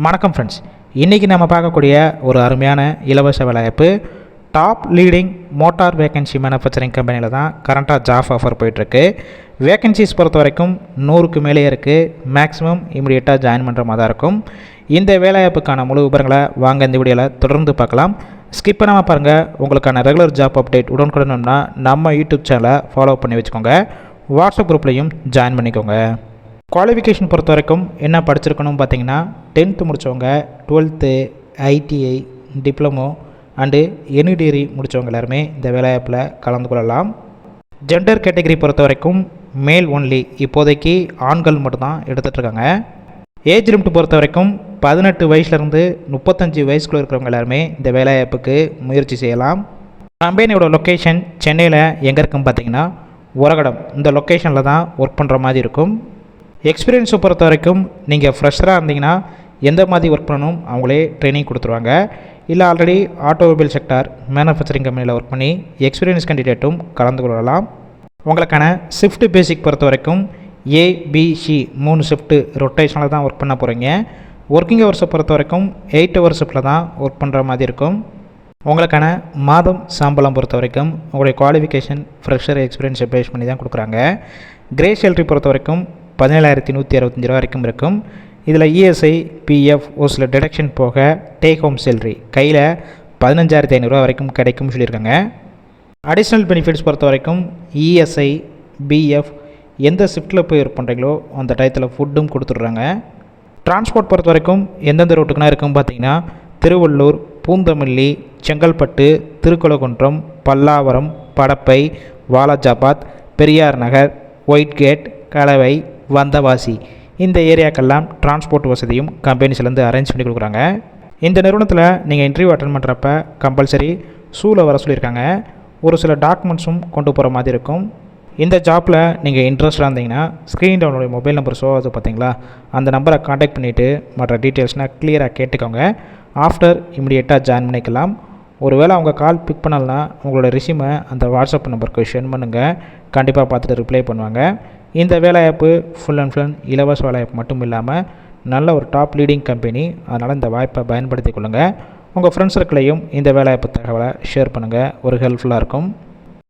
வணக்கம் ஃப்ரெண்ட்ஸ் இன்றைக்கி நம்ம பார்க்கக்கூடிய ஒரு அருமையான இலவச வேலைவாய்ப்பு top leading motor vacancy manufacturing கம்பெனியில் தான் கரண்ட்டாக ஜாப் ஆஃபர் போயிட்டுருக்கு. வேகன்சிஸ் பொறுத்த வரைக்கும் நூறுக்கு மேலே இருக்குது மேக்ஸிமம் இமீடியட்டாக ஜாயின் பண்ணுற மாதிரி தான் இருக்கும். இந்த வேலைவாய்ப்புக்கான முழு விவரங்களை வாங்க இந்த வீடியோவில் தொடர்ந்து பார்க்கலாம். ஸ்கிப் பண்ணாமல் பாருங்கள் உங்களுக்கான ரெகுலர் ஜாப் அப்டேட் உடனுக்குடனும்னா நம்ம யூடியூப் சேனலை ஃபாலோ பண்ணி வச்சுக்கோங்க. வாட்ஸ்அப் குரூப்லேயும் ஜாயின் பண்ணிக்கோங்க. குவாலிஃபிகேஷன் பொறுத்த வரைக்கும் என்ன படிச்சிருக்கணும் பார்த்தீங்கன்னா டென்த்து முடித்தவங்க twelfth ITI diploma and any degree முடித்தவங்க எல்லாருமே இந்த வேலைவாய்ப்பில் கலந்து கொள்ளலாம். ஜெண்டர் கேட்டகரி பொறுத்த வரைக்கும் மேல் ஒன்லி இப்போதைக்கு ஆண்கள் மட்டும்தான் எடுத்துகிட்ருக்காங்க ஏஜ் லிமிட் பொறுத்த வரைக்கும் பதினெட்டு வயசுலேருந்து முப்பத்தஞ்சு வயசுக்குள்ளே இருக்கிறவங்க எல்லாருமே இந்த வேலைவாய்ப்புக்கு முயற்சி செய்யலாம். கம்பெனியோட லொக்கேஷன் சென்னையில் எங்கே இருக்குன்னு பார்த்தீங்கன்னா உரகடம். இந்த லொக்கேஷனில் தான் ஒர்க் பண்ணுற மாதிரி இருக்கும். எக்ஸ்பீரியன்ஸை பொறுத்த வரைக்கும் நீங்கள் ஃப்ரெஷராக இருந்தீங்கன்னா எந்த மாதிரி ஒர்க் பண்ணணும் அவங்களே ட்ரைனிங் கொடுத்துருவாங்க. இல்லை ஆல்ரெடி ஆட்டோமொபைல் செக்டார் மேனுஃபேக்சரிங் கம்பெனியில் ஒர்க் பண்ணி எக்ஸ்பீரியன்ஸ் கேண்டிடேட்டும் கலந்து கொள்ளலாம். உங்களுக்கான ஷிஃப்ட் பேசிக் பொறுத்த வரைக்கும் ஏபிசி மூணு ஷிஃப்ட்டு ரொட்டேஷனில் தான் ஒர்க் பண்ண போகிறீங்க ஒர்க்கிங் ஹவர்ஸை பொறுத்த வரைக்கும் எயிட் ஹவர் ஷிஃப்ட்டில் தான் ஒர்க் பண்ணுற மாதிரி இருக்கும். உங்களுக்கான மாதம் சம்பளம் பொறுத்த வரைக்கும் உங்களுடைய குவாலிஃபிகேஷன் ஃப்ரெஷர் எக்ஸ்பீரியன்ஸை பேஸ் பண்ணி தான் கொடுக்குறாங்க. கிரே சேலரி பொறுத்த வரைக்கும் பதினேழாயிரத்தி நூற்றி அறுபத்தஞ்சி ரூபா வரைக்கும் இருக்கும். இதில் இஎஸ்ஐ பிஎஃப் ஒரு சில டிடக்ஷன் போக டேக் ஹோம் சேலரி கையில் பதினஞ்சாயிரத்தி ஐநூறுரூவா வரைக்கும் கிடைக்கும்னு சொல்லியிருக்காங்க. அடிஷ்னல் பெனிஃபிட்ஸ் பொறுத்த வரைக்கும் இஎஸ்ஐ பிஎஃப் எந்த ஷிஃப்ட்டில் போய் ஒர்க் பண்ணுறீங்களோ அந்த டயத்தில் ஃபுட்டும் கொடுத்துட்றாங்க. டிரான்ஸ்போர்ட் பொறுத்த வரைக்கும் எந்தெந்த ரூட்டுக்குனா இருக்கும் பார்த்தீங்கன்னா திருவள்ளூர் பூந்தமல்லி செங்கல்பட்டு திருக்குளகுன்றம் பல்லாவரம் படப்பை வாலாஜாபாத் பெரியார் நகர் ஒயிட் கேட் கலவை வந்தவாசி. இந்த ஏரியாக்கெல்லாம் டிரான்ஸ்போர்ட் வசதியும் கம்பெனிஸ்லேருந்து அரேஞ்ச் பண்ணி கொடுக்குறாங்க. இந்த நிறுவனத்தில் நீங்கள் இன்டர்வியூ அட்டன் பண்ணுறப்ப கம்பல்சரி ஷூவில் வர சொல்லியிருக்காங்க. ஒரு சில டாக்குமெண்ட்ஸும் கொண்டு போகிற மாதிரி இருக்கும். இந்த ஜாப்பில் நீங்கள் இன்ட்ரெஸ்டாக இருந்தீங்கன்னா ஸ்க்ரீன் டவுனுடைய மொபைல் நம்பர் ஷோ ஆகுது பார்த்தீங்களா அந்த நம்பரை காண்டாக்ட் பண்ணிவிட்டு மற்ற டீட்டெயில்ஸ்னால் கிளியராக கேட்டுக்கோங்க. ஆஃப்டர் இமிடியேட்டாக ஜாயின் பண்ணிக்கலாம். ஒருவேளை அவங்க கால் பிக் பண்ணலன்னா உங்களோட ரிசியூமை அந்த வாட்ஸ்அப் நம்பருக்கு சென்ட் பண்ணுங்கள் கண்டிப்பாக பார்த்துட்டு ரிப்ளை பண்ணுவாங்க. இந்த வேலைவாய்ப்பு ஃபுல் அண்ட் ஃபுல் இலவச வேலைவாய்ப்பு மட்டும் இல்லாமல் நல்ல ஒரு டாப் லீடிங் கம்பெனி அதனால் இந்த வாய்ப்பை பயன்படுத்தி கொள்ளுங்கள் உங்கள் ஃப்ரெண்ட்ஸ் சர்க்கிளையும் இந்த வேலைவாய்ப்பு தகவலை ஷேர் பண்ணுங்கள் ஒரு ஹெல்ப்ஃபுல்லாக இருக்கும்.